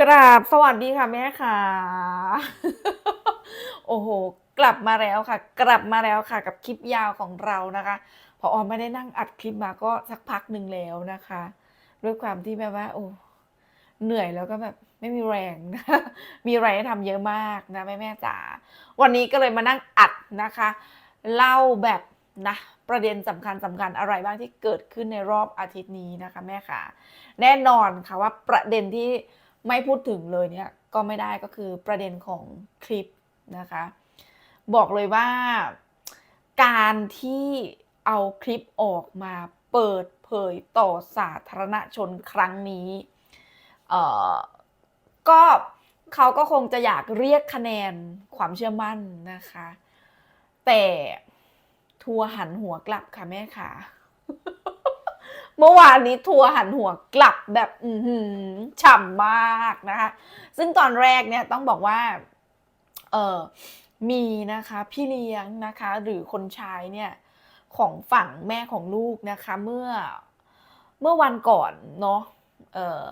กราบสวัสดีค่ะแม่ค่ะโอ้โห กลับมาแล้วค่ะ กลับมาแล้วค่ะ กับคลิปยาวของเรานะคะพอออมไม่ได้นั่งอัดคลิปมาก็สักพักหนึ่งแล้วนะคะ ด้วยความที่แบบว่า โอ้เหนื่อยแล้วก็แบบไม่มีแรงนะมีอะไรให้ทำเยอะมากนะแม่แม่จ๋าวันนี้ก็เลยมานั่งอัดนะคะ เล่าแบบนะประเด็นสำคัญสำคัญอะไรบ้างที่เกิดขึ้นในรอบอาทิตย์นี้นะคะ แม่ค่ะ แน่นอนค่ะว่าประเด็นที่ ไม่พูดถึงเลยเนี่ยก็ไม่ได้ก็คือประเด็นของคลิปนะคะ บอกเลยว่าการที่เอาคลิปออกมาเปิดเผยต่อสาธารณชนครั้งนี้เอ่อก็เขาก็คงจะอยากเรียกคะแนนความเชื่อมั่นนะคะ แต่ทัวหันหัวกลับค่ะแม่ค่ะ เมื่อวานนี้ทัวร์หันหัวกลับแบบอืฉ่ำมากนะคะ ซึ่งตอนแรกเนี่ยต้องบอกว่าเออมีนะคะพี่เลี้ยงนะคะ หรือคนใช้เนี่ยของฝั่งแม่ของลูกนะคะ เมื่อเมื่อวันก่อนเนาะเออ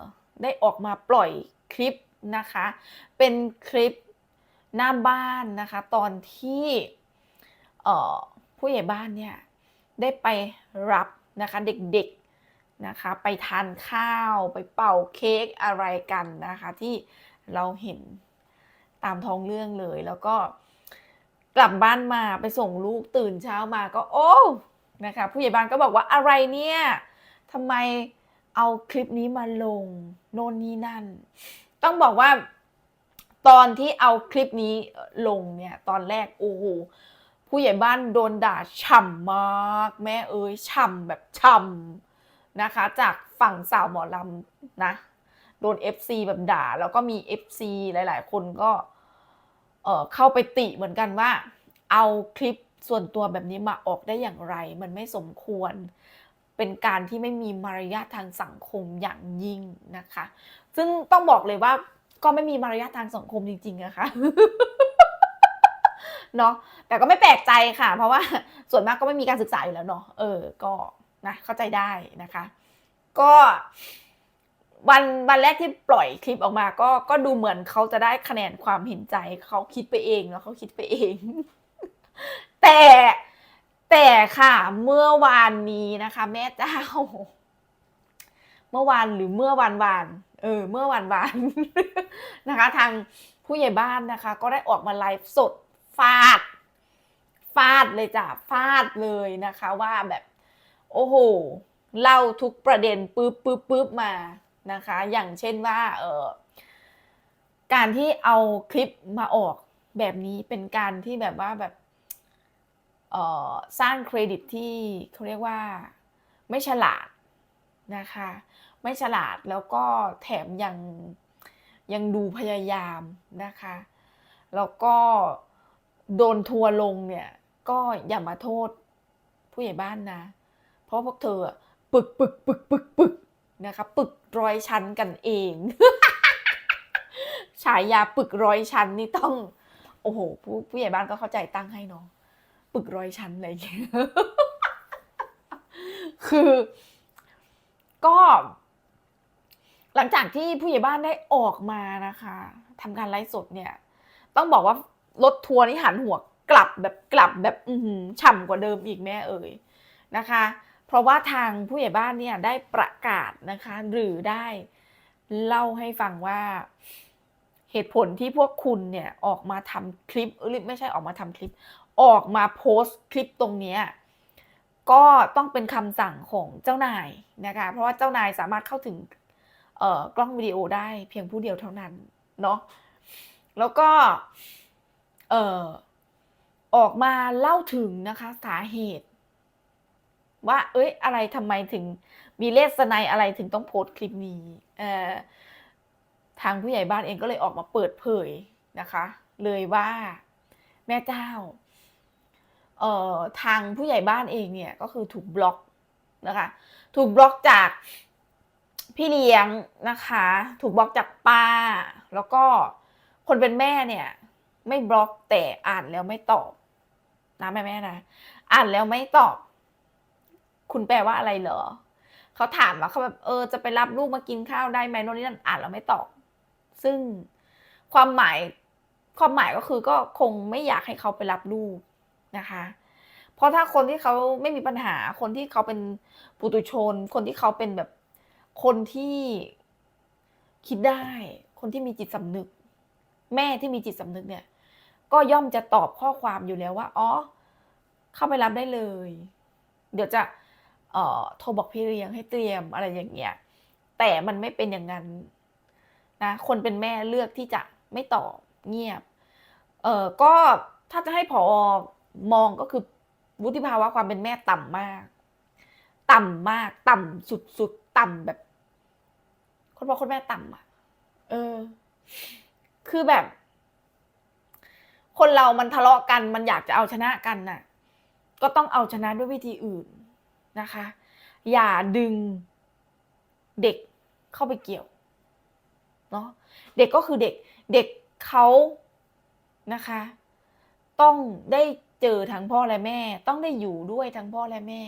ได้ออกมาปล่อยคลิปนะคะ เป็นคลิปหน้าบ้านนะคะ ตอนที่เออผู้ใหญ่บ้านเนี่ยได้ไปรับนะคะเด็กๆ นะคะ ไปทานข้าวไปเป่าเค้กอะไรกันนะคะ ที่เราเห็นตามท้องเรื่องเลยแล้วก็กลับบ้านมาไปส่งลูกตื่นเช้ามาก็โอ้นะคะผู้ใหญ่บ้านก็บอกว่าอะไรเนี่ยทำไมเอาคลิปนี้มาลงโน่นนี่นั่น ต้องบอกว่าตอนที่เอาคลิปนี้ลงเนี่ยตอนแรกโอ้โหผู้ใหญ่บ้านโดนด่าฉ่ำมาก แม่เอ้ยฉ่ำแบบฉ่ำ นะคะ จากฝั่งสาวหมอลำนะ โดน FC แบบด่า แล้วก็มี FC หลาย ๆ คนก็เอ่อเข้าไปติเหมือนกันว่า เอาคลิปส่วนตัวแบบนี้มาออกได้อย่างไร มันไม่สมควร เป็นการที่ไม่มีมารยาททางสังคมอย่างยิ่งนะคะ ซึ่งต้องบอกเลยว่าก็ไม่มีมารยาททางสังคมจริงๆนะคะเนาะแต่ก็ไม่แปลกใจค่ะ เพราะว่าส่วนมากก็ไม่มีการศึกษาอยู่แล้วเนาะเออก็ นะเข้าใจได้นะคะ ก็วันวันแรกที่ปล่อยคลิปออกมาก็ก็ดูเหมือนเขาจะได้คะแนนความเห็นใจเขาคิดไปเองแล้วเขาคิดไปเอง แต่แต่ค่ะเมื่อวานนี้นะคะ แม่เจ้า เมื่อวานหรือเมื่อวันวานเออเมื่อวันวานนะคะ ทางผู้ใหญ่บ้านนะคะ ก็ได้ออกมาไลฟ์สดฟาด ฟาดเลยจ้ะฟาดเลยนะคะ ว่าแบบ โอ้โหเล่าทุกประเด็นปึ๊บปึ๊บปึ๊บมานะคะ อย่างเช่นว่าเออการที่เอาคลิปมาออกแบบนี้เป็นการที่แบบว่าแบบเอ่อสร้างเครดิตที่เขาเรียกว่าไม่ฉลาดนะคะ ไม่ฉลาดแล้วก็แถมยังยังดูพยายามนะคะ แล้วก็โดนทัวลงเนี่ย ก็อย่ามาโทษผู้ใหญ่บ้านนะ ราะพวกเธอปึกปึกปึกปึกปึกนะคะปึกร้อยชั้นกันเองฉายาปึกร้อยชั้นนี่ต้อง โอ้โห ผู้ผู้ใหญ่บ้านก็เข้าใจตั้งให้เนาะปึกร้อยชั้นอะไรอย่างเงี้ยคือ ก็ หลังจากที่ผู้ใหญ่บ้านได้ออกมานะคะทำการไลฟ์สดเนี่ย ต้องบอกว่ารถทัวร์นี่หันหัวกลับแบบกลับแบบ อืฉ่ำกว่าเดิมอีกแม่เอ่ยนะคะ เพราะว่าทางผู้ใหญ่บ้านเนี่ยได้ประกาศนะคะ หรือได้เล่าให้ฟังว่าเหตุผลที่พวกคุณเนี่ยออกมาทำคลิปไม่ใช่ออกมาทำคลิป ออกมาโพสต์คลิปตรงนี้ก็ต้องเป็นคำสั่งของเจ้านายนะคะ เพราะว่าเจ้านายสามารถเข้าถึงกล้องวิดีโอได้เพียงผู้เดียวเท่านั้นเนาะแล้วก็เออออกมาเล่าถึงนะคะสาเหตุ ว่า เอ้ย อะไรทำไมถึงมีเลสไนอะไรถึงต้องโพสต์คลิปนี้เอ่อทางผู้ใหญ่บ้านเองก็เลยออกมาเปิดเผยนะคะ เลยว่าแม่เจ้าเอ่อทางผู้ใหญ่บ้านเองเนี่ยก็คือถูกบล็อกนะคะ ถูกบล็อกจากพี่เลี้ยงนะคะ ถูกบล็อกจากป้า แล้วก็คนเป็นแม่เนี่ย ไม่บล็อกแต่อ่านแล้วไม่ตอบนะแม่แม่นะอ่านแล้วไม่ตอบ คุณแปลว่าอะไรเหรอ เขาถามว่าเขาแบบเออจะไปรับลูกมากินข้าวได้ไหมโน่นนี่นั่นอ่านแล้วไม่ตอบ ซึ่งความหมายความหมายก็คือก็คงไม่อยากให้เขาไปรับลูกนะคะ เพราะถ้าคนที่เขาไม่มีปัญหา คนที่เขาเป็นปุตุชน คนที่เขาเป็นแบบคนที่คิดได้ คนที่มีจิตสำนึก แม่ที่มีจิตสำนึกเนี่ย ก็ย่อมจะตอบข้อความอยู่แล้วว่า อ๋อ เข้าไปรับได้เลย เดี๋ยวจะ เอ่อโทรบอกพี่เลี้ยงให้เตรียมอะไรอย่างเงี้ยแต่มันไม่เป็นอย่างนั้นนะคนเป็นแม่เลือกที่จะไม่ตอบเงียบเอ่อก็ถ้าจะให้ผอมองก็คือวุฒิภาวะความเป็นแม่ต่ำมาก ต่ำมาก ต่ำสุดๆต่ำแบบ คนพ่อคนแม่ต่ำอะ เออ คือแบบ คนเรามันทะเลาะกัน มันอยากจะเอาชนะกันน่ะ ก็ต้องเอาชนะด้วยวิธีอื่น นะคะ อย่าดึงเด็กเข้าไปเกี่ยวเนาะเด็กก็คือเด็กเด็กเขานะคะ ต้องได้เจอทั้งพ่อและแม่ ต้องได้อยู่ด้วยทั้งพ่อและแม่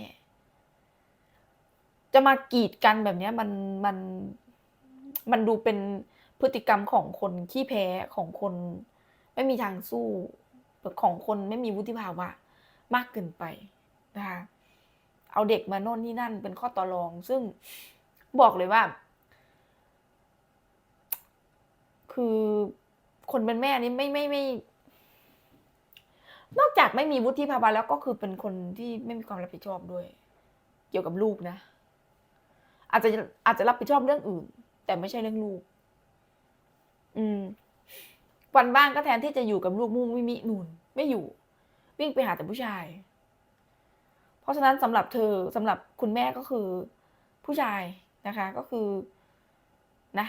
จะมากีดกันแบบนี้มันมันมันดูเป็นพฤติกรรมของคนขี้แพ้ของคน ไม่มีทางสู้ของคนไม่มีวุฒิภาวะมากเกินไปนะคะ เอาเด็กมาโน่นนี่นั่นเป็นข้อต่อรอง ซึ่งบอกเลยว่า คือคนเป็นแม่นี่ไม่ไม่ไม่ นอกจากไม่มีวุฒิภาวะแล้วก็คือเป็นคนที่ไม่มีความรับผิดชอบด้วย เกี่ยวกับลูกนะ อาจจะอาจจะรับผิดชอบเรื่องอื่น แต่ไม่ใช่เรื่องลูก อืมวันบ้างก็แทนที่จะอยู่กับลูกมุ่งมิมินูนไม่อยู่ วิ่งไปหาแต่ผู้ชาย เพราะฉะนั้นสำหรับเธอสำหรับคุณแม่ก็คือผู้ชายนะคะก็คือนะ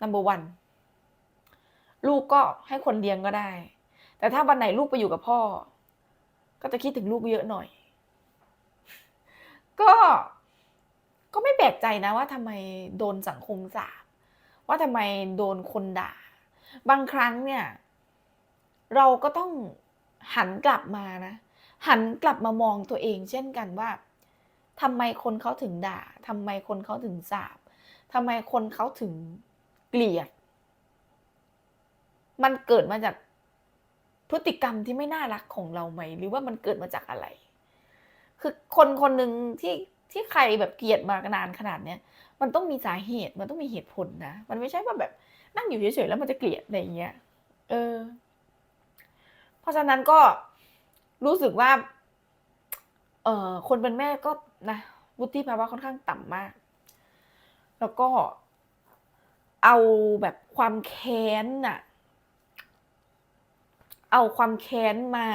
number one ลูกก็ให้คนเลี้ยงก็ได้ แต่ถ้าวันไหนลูกไปอยู่กับพ่อ ก็จะคิดถึงลูกเยอะหน่อย ก็ก็ไม่แปลกใจนะว่าทำไมโดนสังคมสาบว่าทำไมโดนคนด่า บางครั้งเนี่ย เราก็ต้องหันกลับมานะ หันกลับมามองตัวเอง เช่นกันว่าทำไมคนเขาถึงด่าทำไมคนเขาถึงสาบทำไมคนเขาถึงเกลียด มันเกิดมาจากพฤติกรรมที่ไม่น่ารักของเราไหม หรือว่ามันเกิดมาจากอะไร คือคนคนหนึ่งที่ที่ใครแบบเกลียดมานานขนาดเนี้ยมันต้องมีสาเหตุมันต้องมีเหตุผลนะ มันไม่ใช่ว่าแบบนั่งอยู่เฉยๆแล้วมันจะเกลียดอะไรอย่างเงี้ย เออ เพราะฉะนั้นก็ รู้สึกว่า เอ่อคนเป็นแม่ก็นะวุฒิภาวะค่อนข้างต่ำมาก แล้วก็เอาแบบความแค้นน่ะ เอาความแค้นมา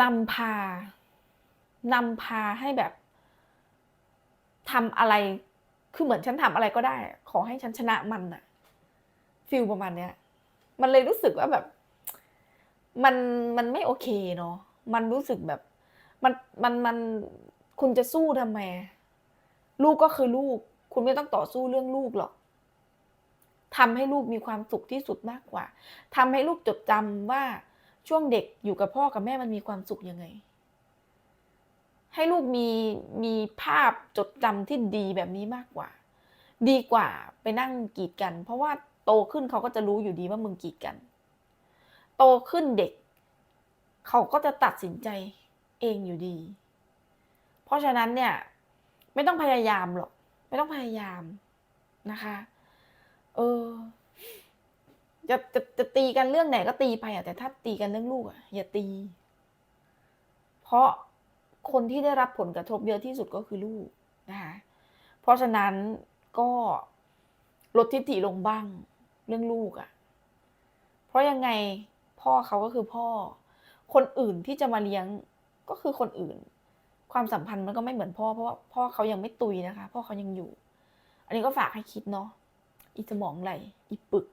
นำพานำพาให้แบบทำอะไร คือเหมือนฉันทำอะไรก็ได้ ขอให้ฉันชนะมันน่ะฟิลประมาณเนี้ย มันเลยรู้สึกว่าแบบ มันมันไม่โอเคเนาะมันรู้สึกแบบ มันมันมันคุณจะสู้ทำไม ลูกก็คือลูก คุณไม่ต้องต่อสู้เรื่องลูกหรอกทำให้ลูกมีความสุขที่สุดมากกว่าทำให้ลูกจดจำว่าช่วงเด็กอยู่กับพ่อกับแม่มันมีความสุขยังไง ให้ลูกมีมีภาพจดจำที่ดีแบบนี้มากกว่า ดีกว่าไปนั่งกีดกัน เพราะว่าโตขึ้นเขาก็จะรู้อยู่ดีว่ามึงกีดกัน โตขึ้นเด็ก เขาก็จะตัดสินใจเองอยู่ดี เพราะฉะนั้นเนี่ย ไม่ต้องพยายามหรอก ไม่ต้องพยายามนะคะ เออจะจะจะตีกันเรื่องไหนก็ตีไปอะแต่ถ้าตีกันเรื่องลูกอะอย่าตี เพราะคนที่ได้รับผลกระทบเยอะที่สุดก็คือลูกนะคะเพราะฉะนั้นก็ลดทิฐิลงบ้างเรื่องลูกอะเพราะยังไง พ่อเขาก็คือพ่อ คนอื่นที่จะมาเลี้ยงก็คือคนอื่น ความสัมพันธ์มันก็ไม่เหมือนพ่อเพราะว่าพ่อเขายังไม่ตุยนะคะ พ่อเขายังอยู่ อันนี้ก็ฝากให้คิดเนาะอีสมองไหลอีปึก